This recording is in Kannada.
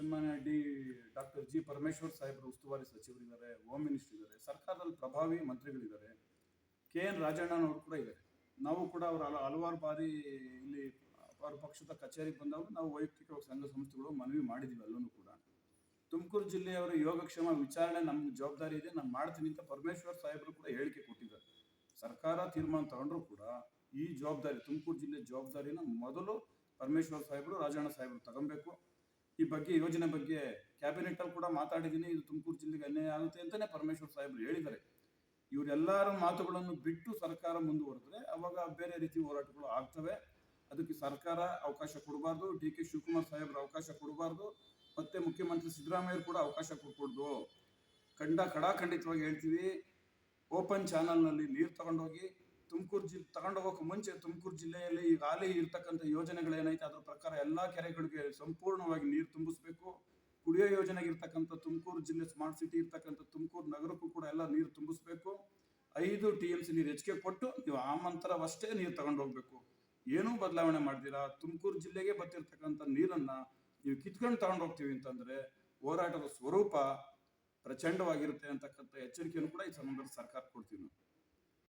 ಸನ್ಮಾನ್ಯ ಡಿ ಡಾಕ್ಟರ್ ಜಿ ಪರಮೇಶ್ವರ್ ಸಾಹೇಬರು ಉಸ್ತುವಾರಿ ಸಚಿವರಿದ್ದಾರೆ ಹೋಮ್ ಮಿನಿಸ್ಟರ್ ಇದ್ದಾರೆ, ಸರ್ಕಾರದಲ್ಲಿ ಪ್ರಭಾವಿ ಮಂತ್ರಿಗಳಿದ್ದಾರೆ, ಕೆ ಎನ್ ರಾಜಣ್ಣನವರು ಕೂಡ ಇದ್ದಾರೆ. ನಾವು ಕೂಡ ಅವರ ಹಲ- ಹಲವಾರು ಬಾರಿ ಇಲ್ಲಿ ಅವರ ಪಕ್ಷದ ಕಚೇರಿಗೆ ಬಂದಾಗ ನಾವು ವೈಯಕ್ತಿಕವಾಗಿ ಸಂಘ ಸಂಸ್ಥೆಗಳು ಮನವಿ ಮಾಡಿದ್ದೀವಿ ಅಲ್ಲೂ ಕೂಡ. ತುಮಕೂರು ಜಿಲ್ಲೆಯವರ ಯೋಗಕ್ಷೇಮ ವಿಚಾರಣೆ ನಮ್ಮ ಜವಾಬ್ದಾರಿ ಇದೆ, ನಾನು ಮಾಡ್ತೀನಿ ಅಂತ ಪರಮೇಶ್ವರ್ ಸಾಹೇಬರು ಕೂಡ ಹೇಳಿಕೆ ಕೊಟ್ಟಿದ್ದಾರೆ. ಸರ್ಕಾರ ತೀರ್ಮಾನ ತಗೊಂಡ್ರು ಕೂಡ ಈ ಜವಾಬ್ದಾರಿ, ತುಮಕೂರು ಜಿಲ್ಲೆ ಜವಾಬ್ದಾರಿನ ಮೊದಲು ಪರಮೇಶ್ವರ್ ಸಾಹೇಬರು, ರಾಜಣ್ಣ ಸಾಹೇಬರು ತಗೊಬೇಕು. ಈ ಬಗ್ಗೆ ಯೋಜನೆ ಬಗ್ಗೆ ಕ್ಯಾಬಿನೆಟ್ ಅಲ್ಲಿ ಕೂಡ ಮಾತಾಡಿದ್ದೀನಿ. ಇದು ತುಮಕೂರು ಜಿಲ್ಲೆಗೆ ಅನ್ಯಾಯ ಆಗುತ್ತೆ ಅಂತಾನೆ ಪರಮೇಶ್ವರ್ ಸಾಹೇಬರು ಹೇಳಿದ್ದಾರೆ. ಇವರೆಲ್ಲರ ಮಾತುಗಳನ್ನು ಬಿಟ್ಟು ಸರ್ಕಾರ ಮುಂದುವರೆದ್ರೆ ಅವಾಗ ಬೇರೆ ರೀತಿ ಹೋರಾಟಗಳು ಆಗ್ತವೆ. ಅದಕ್ಕೆ ಸರ್ಕಾರ ಅವಕಾಶ ಕೊಡಬಾರ್ದು. ಡಿ ಕೆ ಶಿವಕುಮಾರ್ ಸಾಹೇಬ್ರ ಅವಕಾಶ ಕೊಡಬಾರ್ದು. ಮತ್ತೆ ಮುಖ್ಯಮಂತ್ರಿ ಸಿದ್ದರಾಮಯ್ಯ ಕೂಡ ಅವಕಾಶ ಕೊಡ್ಕೊಡ್ದು ಖಂಡ, ಖಡಾಖಂಡಿತವಾಗಿ ಹೇಳ್ತೀವಿ. ಓಪನ್ ಚಾನಲ್ನಲ್ಲಿ ನೀರು ತಗೊಂಡೋಗಿ ತುಮಕೂರು ಜಿಲ್ಲೆ ತಗೊಂಡೋಗೋಕೆ ಮುಂಚೆ ತುಮಕೂರು ಜಿಲ್ಲೆಯಲ್ಲಿ ಈಗ ಹಾಲಿ ಇರ್ತಕ್ಕಂಥ ಯೋಜನೆಗಳೇನೈತೆ ಅದ್ರ ಪ್ರಕಾರ ಎಲ್ಲಾ ಕೆರೆಗಳಿಗೆ ಸಂಪೂರ್ಣವಾಗಿ ನೀರು ತುಂಬಿಸ್ಬೇಕು. ಕುಡಿಯೋ ಯೋಜನೆಗೆ ಇರ್ತಕ್ಕಂಥ ತುಮಕೂರು ಜಿಲ್ಲೆ ಸ್ಮಾರ್ಟ್ ಸಿಟಿ ಇರ್ತಕ್ಕಂಥ ತುಮಕೂರು ನಗರಕ್ಕೂ ಕೂಡ ಎಲ್ಲ ನೀರು ತುಂಬಿಸ್ಬೇಕು. ಐದು ಟಿ ಎಂ ಸಿ ನೀರು ಹೆಚ್ಚಿಗೆ ಕೊಟ್ಟು ನೀವು ಆ ಮಂತ್ರವಷ್ಟೇ ನೀರು ತಗೊಂಡು ಹೋಗ್ಬೇಕು. ಏನೂ ಬದಲಾವಣೆ ಮಾಡ್ತೀರಾ ತುಮಕೂರು ಜಿಲ್ಲೆಗೆ ಬರ್ತಿರ್ತಕ್ಕಂಥ ನೀರನ್ನ ನೀವು ಕಿತ್ಕೊಂಡು ತಗೊಂಡು ಹೋಗ್ತೀವಿ ಅಂತಂದ್ರೆ ಹೋರಾಟದ ಸ್ವರೂಪ ಪ್ರಚಂಡವಾಗಿರುತ್ತೆ ಅಂತಕ್ಕಂಥ ಎಚ್ಚರಿಕೆಯನ್ನು ಕೂಡ ಈ ಸಂಬಂಧದ ಸರ್ಕಾರ ಕೊಡ್ತೀವಿ ನಾವು.